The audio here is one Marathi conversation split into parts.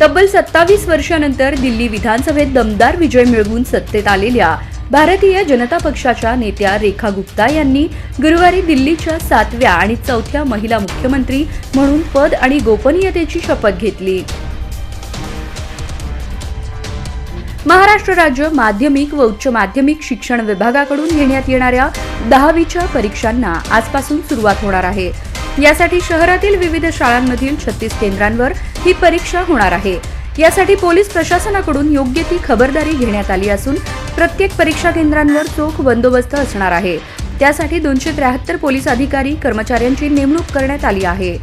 तब्बल सत्तावीस वर्षानंतर दिल्ली विधानसभेत दमदार विजय मिळवून सत्तेत आलेल्या भारतीय जनता पक्षाच्या नेत्या रेखा गुप्ता यांनी गुरुवारी दिल्लीच्या सातव्या आणि चौथ्या महिला मुख्यमंत्री म्हणून पद आणि गोपनीयतेची शपथ घेतली. महाराष्ट्र राज्य माध्यमिक व उच्च माध्यमिक शिक्षण विभागाकडून घेण्यात येणाऱ्या दहावीच्या परीक्षांना आजपासून सुरुवात होणार आहे. यासाठी शहरातील विविध शाळांमधील छत्तीस केंद्रांवर ही परीक्षा होणार आहे. यासाठी पोलीस प्रशासनाकडून योग्य ती खबरदारी घेण्यात आली असून प्रत्येक परीक्षा केंद्रांवर चोख बंदोबस्त असणार आहे. त्यासाठी दोनशे त्र्याहत्तर पोलीस अधिकारी कर्मचाऱ्यांची नेमणूक करण्यात आली आहे.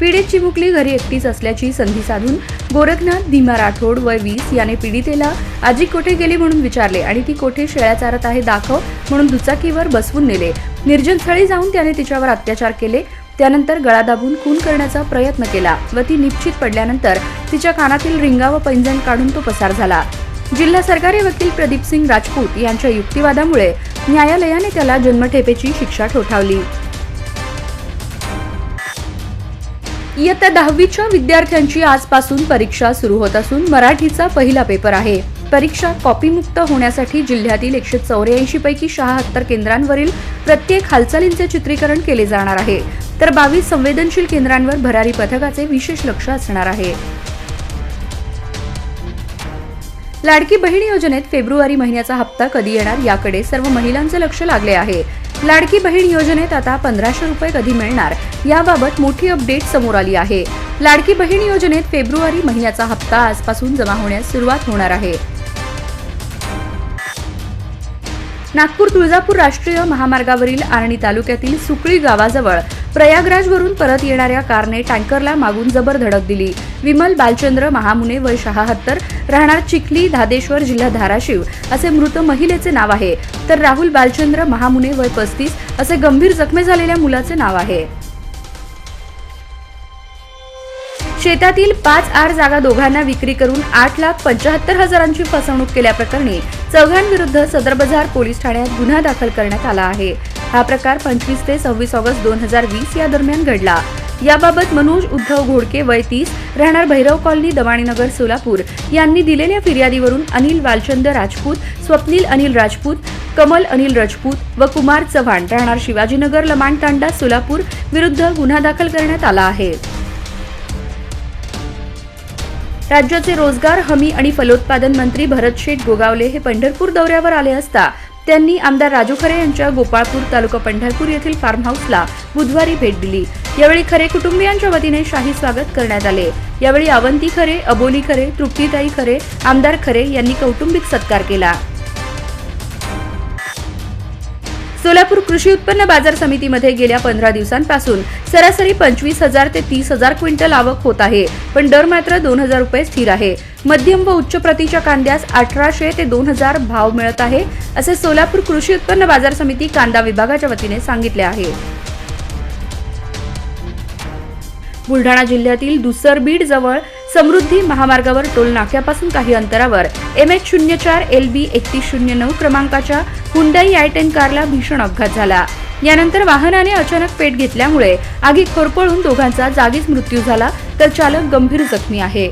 पीडित चिमुकली घरी एकटीच असल्याची संधी साधून गोरखनाथ धीमा राठोड वय वीस याने पीडितेला आजी कोठे गेली म्हणून विचारले आणि ती कोठे शेळ्या चारत आहे दाखव म्हणून दुचाकीवर बसवून नेले. निर्जन स्थळी जाऊन त्याने तिच्यावर अत्याचार केले. त्यानंतर गळा दाबून खून करण्याचा प्रयत्न केला. व ती निश्चित पडल्यानंतर तिच्या कानातील रिंगा व पैंजण काढून तो पसार झाला. जिल्हा सरकारी वकील प्रदीप सिंग राजपूत यांच्या युक्तिवादामुळे न्यायालयाने त्याला जन्मठेपेची शिक्षा ठोठावली. इयत्ता दहावीच्या विद्यार्थ्यांची आजपासून परीक्षा सुरू होत असून मराठीचा पहिला पेपर आहे. परीक्षा कॉपीमुक्त होण्यासाठी जिल्ह्यातील एकशे चौऱ्याऐंशी पैकी शहात्तर केंद्रांवरील प्रत्येक हालचालींचे चित्रीकरण केले जाणार आहे. तर बावीस संवेदनशील केंद्रांवर भरारी पथकाचे विशेष लक्ष असणार आहे. लाडकी बहीण योजनेत फेब्रुवारी महिन्याचा हप्ता कधी येणार याकडे सर्व महिलांचे लक्ष लागले आहे. लाडकी बहीण योजनेत आता पंधराशे रुपये कधी मिळणार याबाबत मोठी अपडेट समोर आली आहे. लाडकी बहीण योजनेत फेब्रुवारी महिन्याचा हप्ता आजपासून जमा होण्यास सुरुवात होणार आहे. नागपूर तुळजापूर राष्ट्रीय महामार्गावरील आर्णी तालुक्यातील सुकळी गावाजवळ प्रयागराजवरून परत येणाऱ्या कारने टँकरला मागून जबर धडक दिली. विमल बालचंद्र महामुने वय शहात्तर राहणार चिखली धादेश्वर जिल्हा धाराशिव असे मृत महिलेचे नाव आहे. तर राहुल बालचंद्र महामुने वय पस्तीस असे गंभीर जखमी झालेल्या मुलाचे नाव आहे. शेतातील पाच आर जागा दोघांना विक्री करून आठ लाख पंचाहत्तर हजारांची फसवणूक केल्याप्रकरणी चौघांविरुद्ध सदर बाजार पोलीस ठाण्यात गुन्हा दाखल करण्यात आला आहे. हा प्रकार पंचवीस ते सव्वीस ऑगस्ट दोन हजार वीस या दरम्यान घडला. याबाबत मनोज उद्धव घोडके वय तीस राहणार भैरव कॉलनी दवाणीनगर सोलापूर यांनी दिलेल्या फिर्यादीवरून अनिल वालचंद राजपूत स्वप्नील अनिल राजपूत कमल अनिल राजपूत व कुमार चव्हाण राहणार शिवाजीनगर लमाण तांडा सोलापूर विरुद्ध गुन्हा दाखल करण्यात आला आहे. राज्याचे रोजगार हमी आणि फलोत्पादन मंत्री भरत शेठ गोगावले हे पंढरपूर दौऱ्यावर आले असता त्यांनी आमदार राजू खरे यांच्या गोपाळपूर तालुका पंढरपूर येथील फार्म हाऊसला बुधवारी भेट दिली. यावेळी खरे कुटुंबियांच्या वतीने शाही स्वागत करण्यात आले. यावेळी अवंती खरे अबोली खरे तृप्तीताई खरे आमदार खरे यांनी कौटुंबिक सत्कार केला. सोलापूर कृषी उत्पन्न बाजार समितीमध्ये गेल्या पंधरा दिवसांपासून सरासरी पंचवीस हजार ते तीस हजार क्विंटल आवक होत आहे पण दर मात्र दोन हजार रुपये स्थिर आहे. मध्यम व उच्च प्रतीच्या कांद्यास अठराशे ते दोन हजार भाव मिळत आहे असे सोलापूर कृषी उत्पन्न बाजार समिती कांदा विभागाच्या वतीने सांगितले आहे. बुलढाणा जिल्ह्यातील दुसरबीड जवळ समृद्धी महामार्गावर टोल नाक्यापासून काही अंतरावर एम एच शून्य चार एल बी एकतीस शून्य नऊ क्रमांकाच्या हुंडाई आय टेन कारला भीषण अपघात झाला. यानंतर वाहनाने अचानक पेट घेतल्यामुळे आगीत खोरपळून दोघांचा जागीच मृत्यू झाला तर चालक गंभीर जखमी आहे.